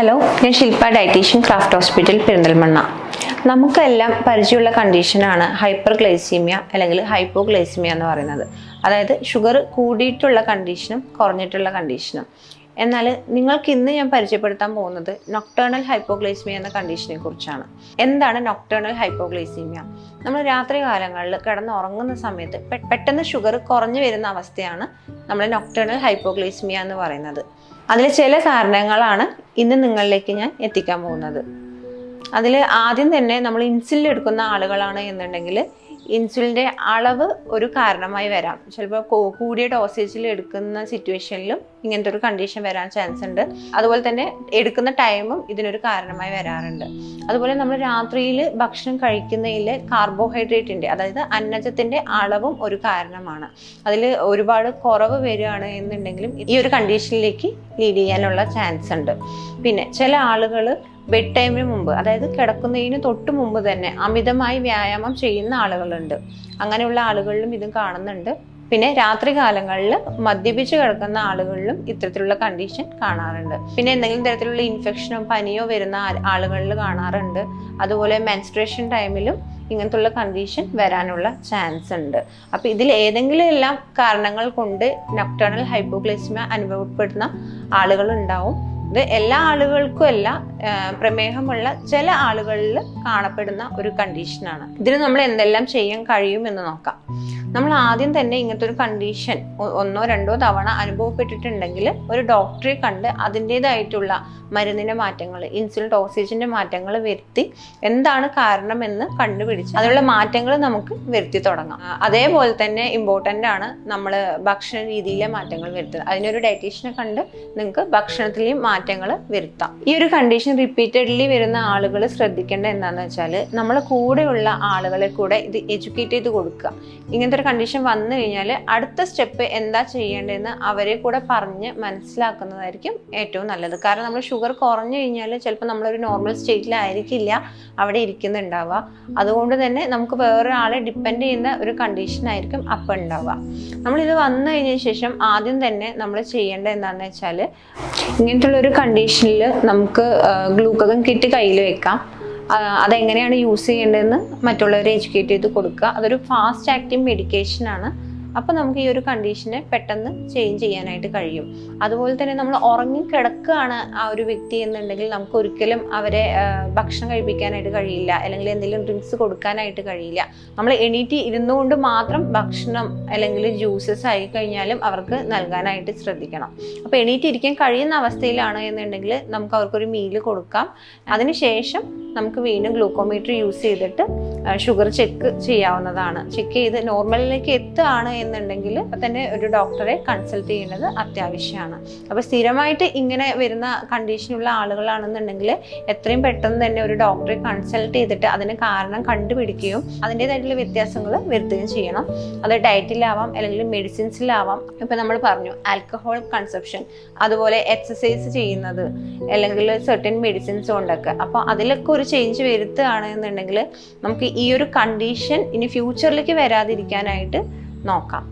Hello ഞാൻ Shilpa dietitian craft hospital Perinthalmanna. നമുക്കെല്ലാം പരിചയമുള്ള കണ്ടീഷനാണ് ഹൈപ്പർ ഗ്ലൈസീമിയ അല്ലെങ്കിൽ ഹൈപ്പോ ഗ്ലൈസീമിയ എന്ന് പറയുന്നത്. അതായത് ഷുഗർ കൂടിയിട്ടുള്ള കണ്ടീഷനും കുറഞ്ഞിട്ടുള്ള കണ്ടീഷനും എന്നാൽ നിങ്ങൾക്ക് ഇന്ന് ഞാൻ പരിചയപ്പെടുത്താൻ പോകുന്നത് നൊക്ടേണൽ ഹൈപ്പോഗ്ലൈസിമിയ എന്ന കണ്ടീഷനെ കുറിച്ചാണ്. എന്താണ് നൊക്ടേണൽ ഹൈപ്പോഗ്ലൈസീമിയ നമ്മൾ രാത്രി കാലങ്ങളിൽ കിടന്ന് ഉറങ്ങുന്ന സമയത്ത് പെട്ടെന്ന് ഷുഗർ കുറഞ്ഞു വരുന്ന അവസ്ഥയാണ് നമ്മൾ നൊക്ടേണൽ ഹൈപ്പോഗ്ലൈസിമിയ എന്ന് പറയുന്നത്. അതിൽ ചില കാരണങ്ങളാണ് ഇന്ന് നിങ്ങളിലേക്ക് ഞാൻ എത്തിക്കാൻ പോകുന്നത്. അതിൽ ആദ്യം തന്നെ നമ്മൾ ഇൻസുലിൻ എടുക്കുന്ന ആളുകളാണ് എന്നുണ്ടെങ്കിൽ ഇൻസുലിന്റെ അളവ് ഒരു കാരണമായി വരാം. ചിലപ്പോൾ കൂടിയ ഡോസേജിൽ എടുക്കുന്ന സിറ്റുവേഷനിലും ഇങ്ങനത്തെ ഒരു കണ്ടീഷൻ വരാൻ ചാൻസ് ഉണ്ട്. അതുപോലെ തന്നെ എടുക്കുന്ന ടൈമും ഇതിനൊരു കാരണമായി വരാറുണ്ട്. അതുപോലെ നമ്മൾ രാത്രിയിൽ ഭക്ഷണം കഴിക്കുന്നതിൽ കാർബോഹൈഡ്രേറ്റിന്റെ അതായത് അന്നജത്തിന്റെ അളവും ഒരു കാരണമാണ്. അതിൽ ഒരുപാട് കുറവ് വരികയാണ് എന്നുണ്ടെങ്കിലും ഈ ഒരു കണ്ടീഷനിലേക്ക് ലീഡ് ചെയ്യാനുള്ള ചാൻസ് ഉണ്ട്. പിന്നെ ചില ആളുകൾ ബെഡ് ടൈമിന് മുമ്പ് അതായത് കിടക്കുന്നതിന് തൊട്ട് മുമ്പ് തന്നെ അമിതമായി വ്യായാമം ചെയ്യുന്ന ആളുകളുണ്ട്. അങ്ങനെയുള്ള ആളുകളിലും ഇതും കാണുന്നുണ്ട്. പിന്നെ രാത്രി കാലങ്ങളിൽ മദ്യപിച്ച് കിടക്കുന്ന ആളുകളിലും ഇത്തരത്തിലുള്ള കണ്ടീഷൻ കാണാറുണ്ട്. പിന്നെ എന്തെങ്കിലും തരത്തിലുള്ള ഇൻഫെക്ഷനോ പനിയോ വരുന്ന ആളുകളിൽ കാണാറുണ്ട്. അതുപോലെ മെൻസ്ട്രേഷൻ ടൈമിലും ഇങ്ങനത്തുള്ള കണ്ടീഷൻ വരാനുള്ള ചാൻസ് ഉണ്ട്. അപ്പോൾ ഇതിൽ ഏതെങ്കിലും എല്ലാം കാരണങ്ങൾ കൊണ്ട് നക്ടേണൽ ഹൈപ്പോഗ്ലൈസിമ അനുഭവപ്പെടുന്ന ആളുകൾ ഉണ്ടാവും. ഇത് എല്ലാ ആളുകൾക്കും അല്ല പ്രമേഹമുള്ള ചില ആളുകളിൽ കാണപ്പെടുന്ന ഒരു കണ്ടീഷനാണ് ഇതിന് നമ്മൾ എന്തെല്ലാം ചെയ്യാൻ കഴിയും എന്ന് നോക്കാം. നമ്മൾ ആദ്യം തന്നെ ഇങ്ങനത്തെ ഒരു കണ്ടീഷൻ ഒന്നോ രണ്ടോ തവണ അനുഭവപ്പെട്ടിട്ടുണ്ടെങ്കിൽ ഒരു ഡോക്ടറെ കണ്ട് അതിന്റെതായിട്ടുള്ള മരുന്നിന്റെ മാറ്റങ്ങൾ ഇൻസുലിൻ ഡോസേജിന്റെ മാറ്റങ്ങൾ വരുത്തി എന്താണ് കാരണം എന്ന് കണ്ടുപിടിച്ച് അതിനുള്ള മാറ്റങ്ങൾ നമുക്ക് വരുത്തി തുടങ്ങാം. അതേപോലെ തന്നെ ഇമ്പോർട്ടന്റ് ആണ് നമ്മൾ ഭക്ഷണ രീതിയിലെ മാറ്റങ്ങൾ വരുത്തുക. അതിനൊരു ഡയറ്റീഷ്യനെ കണ്ട് നിങ്ങൾക്ക് ഭക്ഷണത്തിലെയും മാറ്റങ്ങൾ വരുത്താം. ഈ ഒരു കണ്ടീഷൻ റിപ്പീറ്റഡ്ലി വരുന്ന ആളുകൾ ശ്രദ്ധിക്കേണ്ട എന്താണെന്ന് വെച്ചാൽ നമ്മൾ കൂടെയുള്ള ആളുകളെ കൂടെ ഇത് എഡ്യൂക്കേറ്റ് ചെയ്ത് കൊടുക്കുക. ഇങ്ങനത്തെ ഒരു കണ്ടീഷൻ വന്നു കഴിഞ്ഞാൽ അടുത്ത സ്റ്റെപ്പ് എന്താ ചെയ്യേണ്ടതെന്ന് അവരെ കൂടെ പറഞ്ഞ് മനസ്സിലാക്കുന്നതായിരിക്കും ഏറ്റവും നല്ലത്. കാരണം നമ്മൾ ഷുഗർ കുറഞ്ഞു കഴിഞ്ഞാൽ ചിലപ്പോൾ നമ്മളൊരു നോർമൽ സ്റ്റേറ്റിലായിരിക്കില്ല അവിടെ ഇരിക്കുന്നുണ്ടാവുക. അതുകൊണ്ട് തന്നെ നമുക്ക് വേറൊരാളെ ഡിപ്പെൻഡ് ചെയ്യുന്ന ഒരു കണ്ടീഷൻ ആയിരിക്കും അപ്പം ഉണ്ടാവുക. നമ്മളിത് വന്നു കഴിഞ്ഞ ശേഷം ആദ്യം തന്നെ നമ്മൾ ചെയ്യേണ്ടത് എന്താണെന്ന് വെച്ചാൽ ഇങ്ങനത്തുള്ള ഒരു കണ്ടീഷനിൽ നമുക്ക് ഗ്ലൂക്കോഗൻ കിറ്റ് കയ്യിൽ വെക്കാം. അതെങ്ങനെയാണ് യൂസ് ചെയ്യേണ്ടതെന്ന് മറ്റുള്ളവരെ എഡ്യൂക്കേറ്റ് ചെയ്ത് കൊടുക്കുക. അതൊരു ഫാസ്റ്റ് ആക്ടിങ് മെഡിക്കേഷൻ ആണ്. അപ്പോൾ നമുക്ക് ഈ ഒരു കണ്ടീഷനെ പെട്ടെന്ന് ചേഞ്ച് ചെയ്യാനായിട്ട് കഴിയും. അതുപോലെ തന്നെ നമ്മൾ ഉറങ്ങിക്കിടക്കുകയാണ് ആ ഒരു വ്യക്തി എന്നുണ്ടെങ്കിൽ നമുക്ക് ഒരിക്കലും അവരെ ഭക്ഷണം കഴിപ്പിക്കാനായിട്ട് കഴിയില്ല. അല്ലെങ്കിൽ എന്തെങ്കിലും ഡ്രിങ്ക്സ് കൊടുക്കാനായിട്ട് കഴിയില്ല. നമ്മൾ എണീറ്റ് ഇരുന്നുകൊണ്ട് മാത്രം ഭക്ഷണം അല്ലെങ്കിൽ ജ്യൂസസ് ആയി കഴിഞ്ഞാലും അവർക്ക് നൽകാനായിട്ട് ശ്രദ്ധിക്കണം. അപ്പോൾ എണീറ്റ് ഇരിക്കാൻ കഴിയുന്ന അവസ്ഥയിലാണ് എന്നുണ്ടെങ്കിൽ നമുക്ക് അവർക്കൊരു മീൽ കൊടുക്കാം. അതിനുശേഷം നമുക്ക് വീണ്ടും ഗ്ലൂക്കോമീറ്റർ യൂസ് ചെയ്തിട്ട് ഷുഗർ ചെക്ക് ചെയ്യാവുന്നതാണ്. ചെക്ക് ചെയ്ത് നോർമലിലേക്ക് എത്തുകയാണ് എന്നുണ്ടെങ്കിൽ അപ്പം തന്നെ ഒരു ഡോക്ടറെ കൺസൾട്ട് ചെയ്യേണ്ടത് അത്യാവശ്യമാണ്. അപ്പോൾ സ്ഥിരമായിട്ട് ഇങ്ങനെ വരുന്ന കണ്ടീഷനുള്ള ആളുകളാണെന്നുണ്ടെങ്കിൽ എത്രയും പെട്ടെന്ന് തന്നെ ഒരു ഡോക്ടറെ കൺസൾട്ട് ചെയ്തിട്ട് അതിന് കാരണം കണ്ടുപിടിക്കുകയും അതിന്റെതായിട്ടുള്ള വ്യത്യാസങ്ങൾ വരുത്തുകയും ചെയ്യണം. അത് ഡയറ്റിലാവാം അല്ലെങ്കിൽ മെഡിസിൻസിലാവാം. ഇപ്പം നമ്മൾ പറഞ്ഞു ആൽക്കഹോൾ കൺസപ്ഷൻ അതുപോലെ എക്സസൈസ് ചെയ്യുന്നത് അല്ലെങ്കിൽ സെർട്ടൻ മെഡിസിൻസ് കൊണ്ടൊക്കെ അപ്പോൾ അതിലൊക്കെ ഒരു ചേഞ്ച് വരുത്തുകയാണ് എന്നുണ്ടെങ്കിൽ നമുക്ക് ഈ ഒരു കണ്ടീഷൻ ഇനി ഫ്യൂച്ചറിലേക്ക് വരാതിരിക്കാനായിട്ട് നോക്കാം.